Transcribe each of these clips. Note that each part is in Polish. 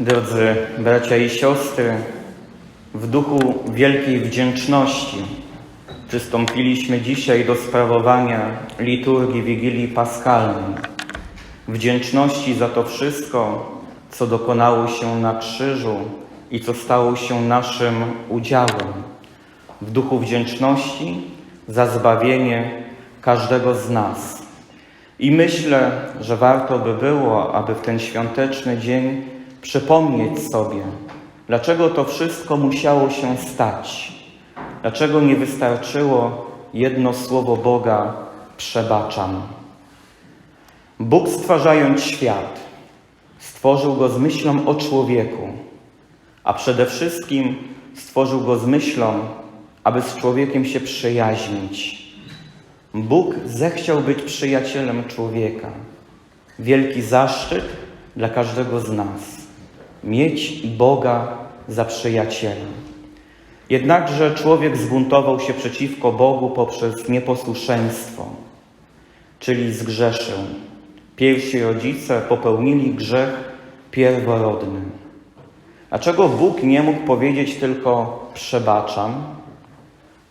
Drodzy bracia i siostry, w duchu wielkiej wdzięczności przystąpiliśmy dzisiaj do sprawowania liturgii Wigilii Paschalnej. Wdzięczności za to wszystko, co dokonało się na krzyżu i co stało się naszym udziałem. W duchu wdzięczności za zbawienie każdego z nas. I myślę, że warto by było, aby w ten świąteczny dzień przypomnieć sobie, dlaczego to wszystko musiało się stać. Dlaczego nie wystarczyło jedno słowo Boga przebaczam. Bóg stwarzając świat, stworzył go z myślą o człowieku, a przede wszystkim stworzył go z myślą, aby z człowiekiem się przyjaźnić. Bóg zechciał być przyjacielem człowieka. Wielki zaszczyt dla każdego z nas mieć Boga za przyjaciela. Jednakże człowiek zbuntował się przeciwko Bogu poprzez nieposłuszeństwo, czyli zgrzeszył. Pierwsi rodzice popełnili grzech pierworodny. Dlaczego Bóg nie mógł powiedzieć tylko przebaczam?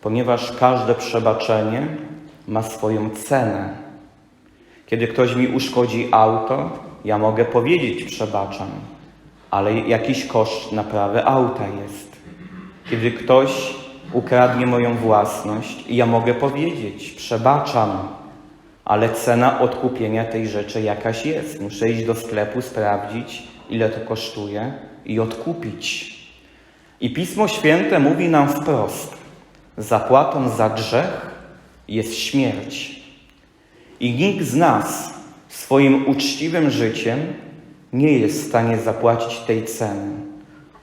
Ponieważ każde przebaczenie ma swoją cenę. Kiedy ktoś mi uszkodzi auto, ja mogę powiedzieć przebaczam, ale jakiś koszt naprawy auta jest. Kiedy ktoś ukradnie moją własność, ja mogę powiedzieć przebaczam, ale cena odkupienia tej rzeczy jakaś jest. Muszę iść do sklepu, sprawdzić, ile to kosztuje i odkupić. I Pismo Święte mówi nam wprost: zapłatą za grzech jest śmierć. I nikt z nas swoim uczciwym życiem nie jest w stanie zapłacić tej ceny.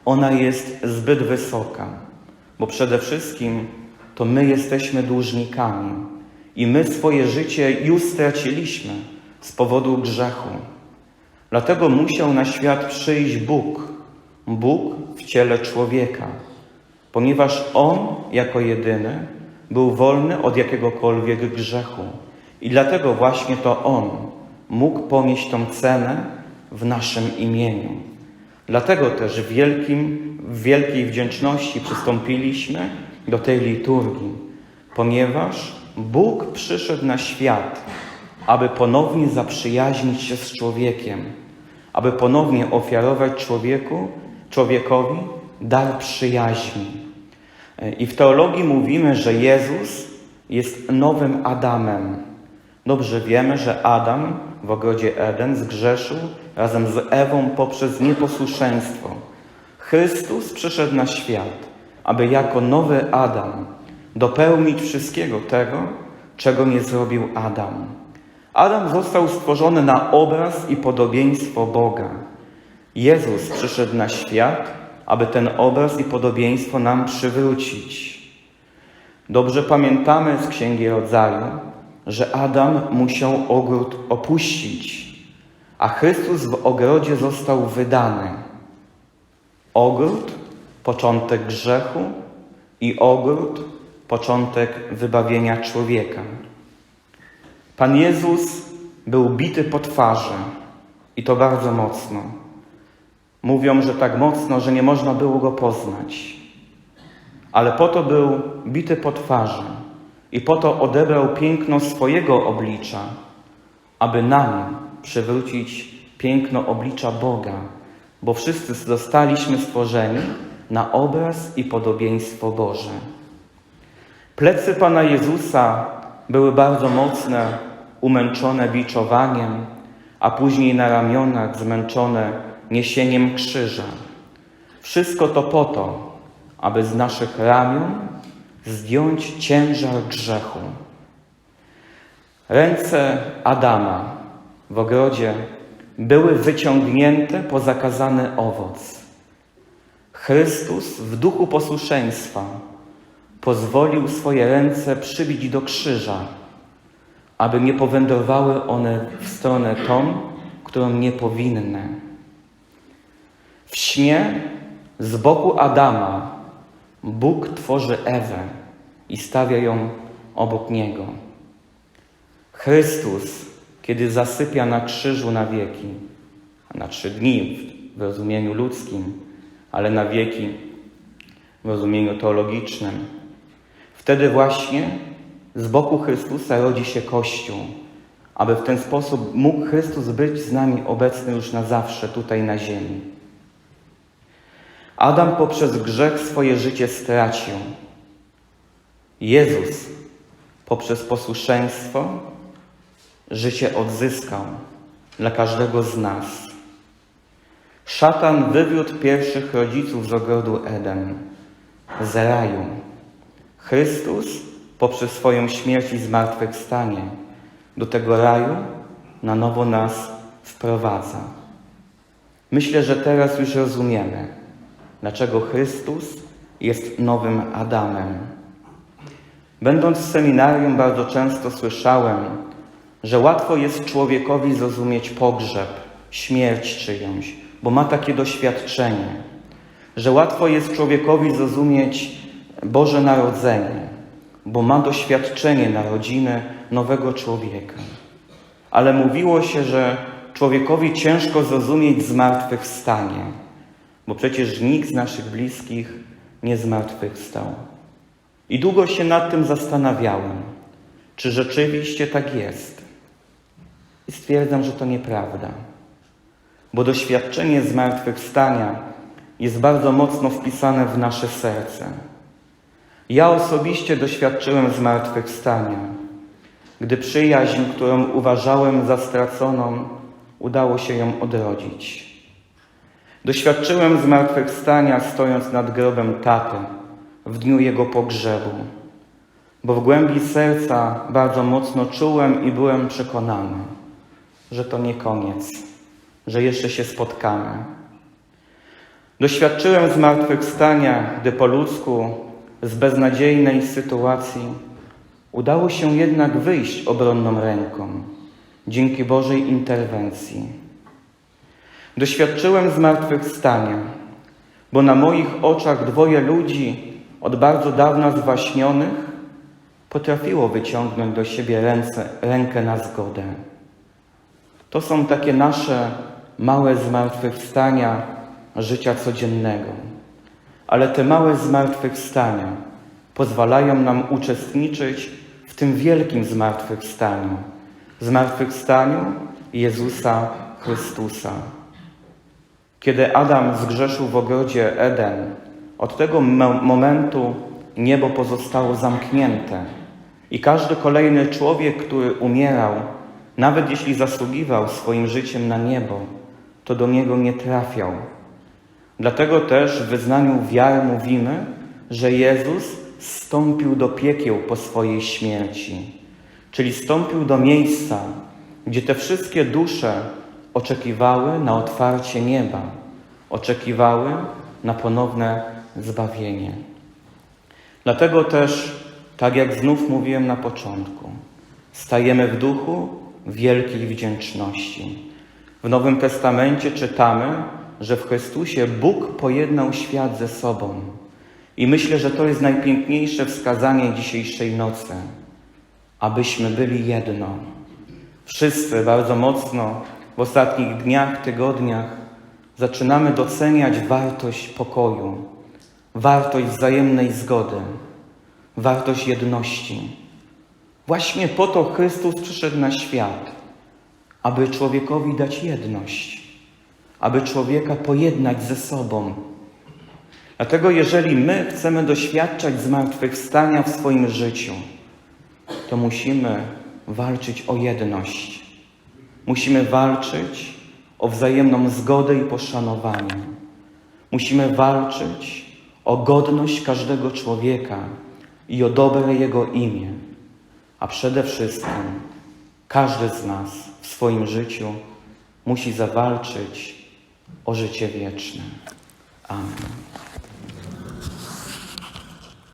Ona jest zbyt wysoka, bo przede wszystkim to my jesteśmy dłużnikami i my swoje życie już straciliśmy z powodu grzechu. Dlatego musiał na świat przyjść Bóg, Bóg w ciele człowieka, ponieważ On jako jedyny był wolny od jakiegokolwiek grzechu. I dlatego właśnie to On mógł ponieść tą cenę w naszym imieniu. Dlatego też w, wielkim, w wielkiej wdzięczności przystąpiliśmy do tej liturgii, ponieważ Bóg przyszedł na świat, aby ponownie zaprzyjaźnić się z człowiekiem, aby ponownie ofiarować człowieku, człowiekowi dar przyjaźni. I w teologii mówimy, że Jezus jest nowym Adamem. Dobrze wiemy, że Adam w ogrodzie Eden zgrzeszył razem z Ewą poprzez nieposłuszeństwo. Chrystus przyszedł na świat, aby jako nowy Adam dopełnić wszystkiego tego, czego nie zrobił Adam. Adam został stworzony na obraz i podobieństwo Boga. Jezus przyszedł na świat, aby ten obraz i podobieństwo nam przywrócić. Dobrze pamiętamy z Księgi Rodzaju, że Adam musiał ogród opuścić, a Chrystus w ogrodzie został wydany. Ogród, początek grzechu i ogród, początek wybawienia człowieka. Pan Jezus był bity po twarzy i to bardzo mocno. Mówią, że tak mocno, że nie można było go poznać. Ale po to był bity po twarzy i po to odebrał piękno swojego oblicza, aby nam przywrócić piękno oblicza Boga, bo wszyscy zostaliśmy stworzeni na obraz i podobieństwo Boże. Plecy Pana Jezusa były bardzo mocne, umęczone biczowaniem, a później na ramionach zmęczone niesieniem krzyża. Wszystko to po to, aby z naszych ramion zdjąć ciężar grzechu. Ręce Adama w ogrodzie były wyciągnięte po zakazany owoc. Chrystus w duchu posłuszeństwa pozwolił swoje ręce przybić do krzyża, aby nie powędrowały one w stronę tą, którą nie powinny. W śnie z boku Adama Bóg tworzy Ewę i stawia ją obok niego. Chrystus, kiedy zasypia na krzyżu na wieki, a na trzy dni w rozumieniu ludzkim, ale na wieki w rozumieniu teologicznym. Wtedy właśnie z boku Chrystusa rodzi się Kościół, aby w ten sposób mógł Chrystus być z nami obecny już na zawsze tutaj na ziemi. Adam poprzez grzech swoje życie stracił. Jezus poprzez posłuszeństwo życie odzyskał dla każdego z nas. Szatan wywiódł pierwszych rodziców z ogrodu Eden, z raju. Chrystus poprzez swoją śmierć i zmartwychwstanie do tego raju na nowo nas wprowadza. Myślę, że teraz już rozumiemy, dlaczego Chrystus jest nowym Adamem. Będąc w seminarium, bardzo często słyszałem, że łatwo jest człowiekowi zrozumieć pogrzeb, śmierć czyjąś, bo ma takie doświadczenie, że łatwo jest człowiekowi zrozumieć Boże Narodzenie, bo ma doświadczenie narodziny nowego człowieka. Ale mówiło się, że człowiekowi ciężko zrozumieć zmartwychwstanie, bo przecież nikt z naszych bliskich nie zmartwychwstał. I długo się nad tym zastanawiałem, czy rzeczywiście tak jest. I stwierdzam, że to nieprawda, bo doświadczenie zmartwychwstania jest bardzo mocno wpisane w nasze serce. Ja osobiście doświadczyłem zmartwychwstania, gdy przyjaźń, którą uważałem za straconą, udało się ją odrodzić. Doświadczyłem zmartwychwstania stojąc nad grobem taty w dniu jego pogrzebu, bo w głębi serca bardzo mocno czułem i byłem przekonany, że to nie koniec, że jeszcze się spotkamy. Doświadczyłem zmartwychwstania, gdy po ludzku z beznadziejnej sytuacji udało się jednak wyjść obronną ręką dzięki Bożej interwencji. Doświadczyłem zmartwychwstania, bo na moich oczach dwoje ludzi od bardzo dawna zwaśnionych potrafiło wyciągnąć do siebie ręce, rękę na zgodę. To są takie nasze małe zmartwychwstania życia codziennego. Ale te małe zmartwychwstania pozwalają nam uczestniczyć w tym wielkim zmartwychwstaniu zmartwychwstaniu Jezusa Chrystusa. Kiedy Adam zgrzeszył w ogrodzie Eden, od tego momentu niebo pozostało zamknięte i każdy kolejny człowiek, który umierał, nawet jeśli zasługiwał swoim życiem na niebo, to do niego nie trafiał. Dlatego też w wyznaniu wiary mówimy, że Jezus stąpił do piekieł po swojej śmierci, czyli stąpił do miejsca, gdzie te wszystkie dusze oczekiwały na otwarcie nieba, oczekiwały na ponowne zbawienie. Dlatego też, tak jak znów mówiłem na początku, stajemy w duchu wielkiej wdzięczności. W Nowym Testamencie czytamy, że w Chrystusie Bóg pojednał świat ze sobą. I myślę, że to jest najpiękniejsze wskazanie dzisiejszej nocy, abyśmy byli jedno. Wszyscy bardzo mocno w ostatnich dniach, tygodniach zaczynamy doceniać wartość pokoju, wartość wzajemnej zgody, wartość jedności. Właśnie po to Chrystus przyszedł na świat, aby człowiekowi dać jedność, aby człowieka pojednać ze sobą. Dlatego, jeżeli my chcemy doświadczać zmartwychwstania w swoim życiu, to musimy walczyć o jedność. Musimy walczyć o wzajemną zgodę i poszanowanie. Musimy walczyć o godność każdego człowieka i o dobre jego imię. A przede wszystkim każdy z nas w swoim życiu musi zawalczyć o życie wieczne. Amen.